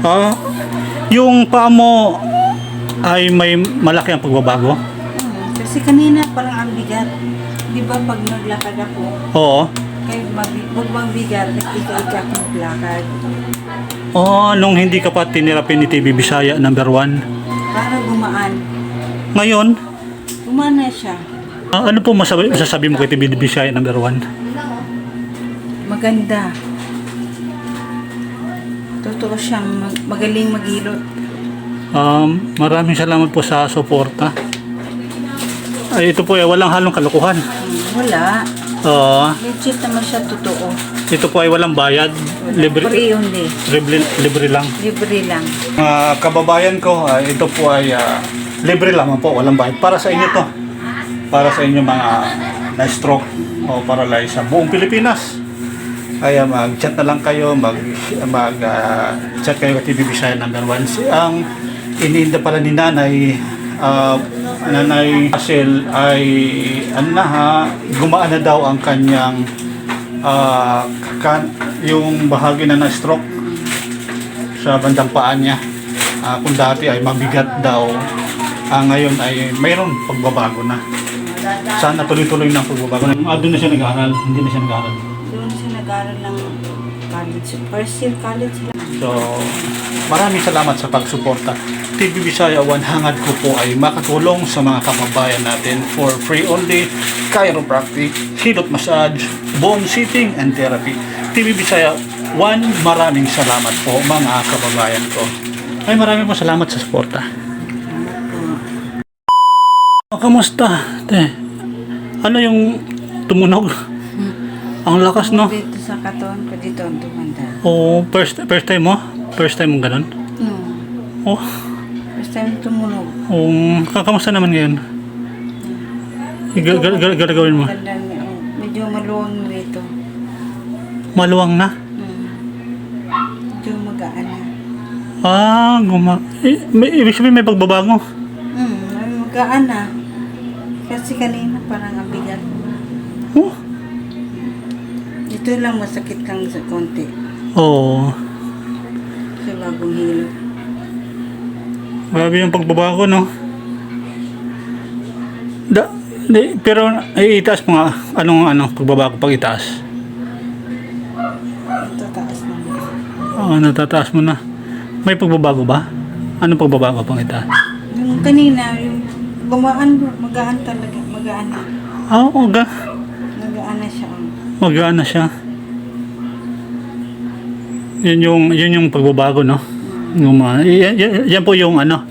Ah, yung paa mo ay may malaki ang pagbabago? Hmm, kasi kanina parang ang bigat. Di ba pag naglakad ako, Oo. kahit mabi- huwag bang bigat, nag-ika-ika ako maglakad. Oh, nung hindi ka pa tinirapi ni TV Bisaya number 1. Para gumaan. Ngayon, Gumaan na siya. ah, ano po masabi, masasabi mo kay TV Bisaya number 1? Maganda. Totoo siyang mag- magaling maghilot. Um, maraming salamat po sa suporta. Ay, ito po ay walang halong kalukuhan. Hmm, wala. Oo. Legit naman siya totoo. ito po ay walang bayad. Libre, Free only. libre, libre lang. Libre lang. Mga kababayan ko, ah, ito po ay ah, libre lamang po, walang bayad. Para sa inyo to. Para sa inyo mga na-stroke o paralyzed sa buong Pilipinas. Kaya mag-chat na lang kayo, mag, mag ah, chat kayo kay TV Bisaya number 1. Si, ang iniinda pala ni nanay, ah, nanay Asel ay ano na ha, gumaan na daw ang kanyang ah, kan, yung bahagi na na-stroke sa bandang paa niya. Ah, kung dati ay mabigat daw, ah, ngayon ay mayroon pagbabago na. Sana tuloy-tuloy ng pagbabago. Ah, doon na siya nag-aaral, hindi na siya nag-aaral. Doon siya nag-aaral ng college. First year college lang. So, maraming salamat sa pagsuporta. TV Bisaya One hangad ko po ay makatulong sa mga kababayan natin for free only chiropractic, hilot massage, bone sitting and therapy. TV Bisaya One, maraming salamat po mga kababayan ko. Ay maraming po salamat sa suporta. Oh, kamusta? Te, ano yung tumunog? Ang lakas, no? Dito sa katon ko dito ang tumanda. Oh, first first time mo? First time mong ganun? Hmm. Oh, First time tumunog. um, kamusta naman ngayon? Ga- ga- ga- Gagawin mo? Ganda. Oh, Medyo maluwang rito. Maluwang na? Hmm. Medyo magaan na. Ah, guma... Eh, may, ibig sabihin may pagbabago. Hmm. Magaan na. Kasi kanina parang ang bigat. Oh, Ito lang masakit lang sa konti. oh. Sa bagong hilo. Grabe yung pagbabago, no? Da, di, pero ay itaas mo nga. Anong ano, pagbabago pag itaas? Ito taas naman. Oh, natataas mo na. May pagbabago ba? Anong pagbabago pang itaas? Yung kanina, yung gumaan, magaan talaga. Magaan na. Ah, oo. Magaan na siya. oh. Magaan na siya. Yun yung, yun yung pagbabago, no? Yung mga, yan, yan- po yung ano,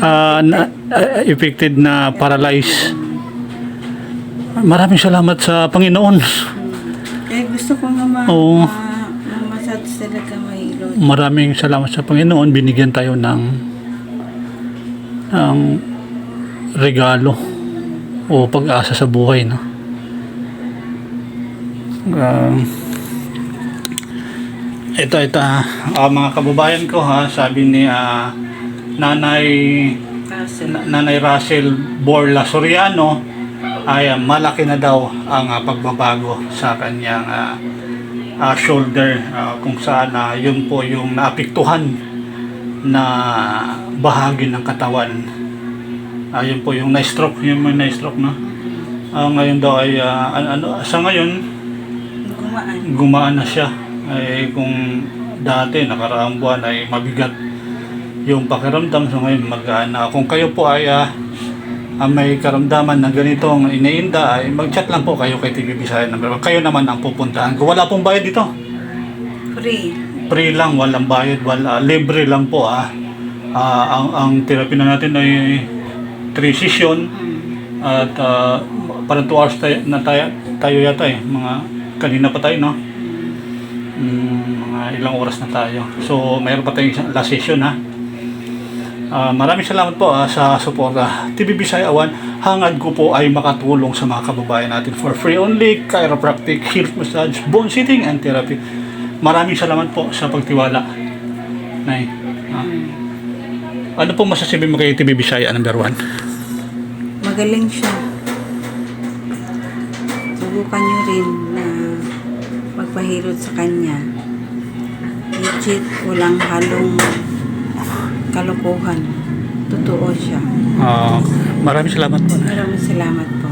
ah, na, ah, affected na paralyzed. Maraming salamat sa Panginoon. Kaya gusto ko nga ma, Oo. ma, talaga mahilo. Maraming salamat sa Panginoon. Binigyan tayo ng ng regalo o pag-asa sa buhay, no? Ah, ito, ito, ah, mga kababayan ko, ha, sabi ni ah, Nanay Na- Nanay Russell Borla Soriano ay ah, malaki na daw ang ah, pagbabago sa kanyang ah, ah, shoulder ah, kung saan ah, yun po yung naapektuhan na bahagi ng katawan. Ah, yun po yung na-stroke, yung may na-stroke no. Ah, ngayon daw ay an- ano, sa ngayon gumaan. gumaan na siya. Ay kung dati nakaraang buwan ay mabigat yung pakiramdam so ngayon magaan na. Kung kayo po ay ah, ah, may karamdaman na ganitong iniinda ay mag-chat lang po kayo kay TV Bisaya number. Kayo naman ang pupuntahan ko. Wala pong bayad dito. Free. Free lang, walang bayad, wala, libre lang po ah. Ah, ang ang therapy na natin ay 3 session Hmm. at ah, parang 2 hours tayo, na tayo, tayo yata eh. Mga kanina pa tayo no. Mm, mga ilang oras na tayo. So, mayroon pa tayong last session ha. Ah, maraming salamat po ah, sa suporta. TV Bisaya Awan, hangad ko po ay makatulong sa mga kababayan natin for free only chiropractic, health massage, bone sitting and therapy. Maraming salamat po sa pagtiwala. Nay. ah. ano po masasabi mo kay TV Bisaya number 1? Magaling siya. Subukan niyo rin na magpahirot sa kanya. legit, walang halong kalokohan. Totoo siya. Ah, maraming salamat po. Maraming salamat po.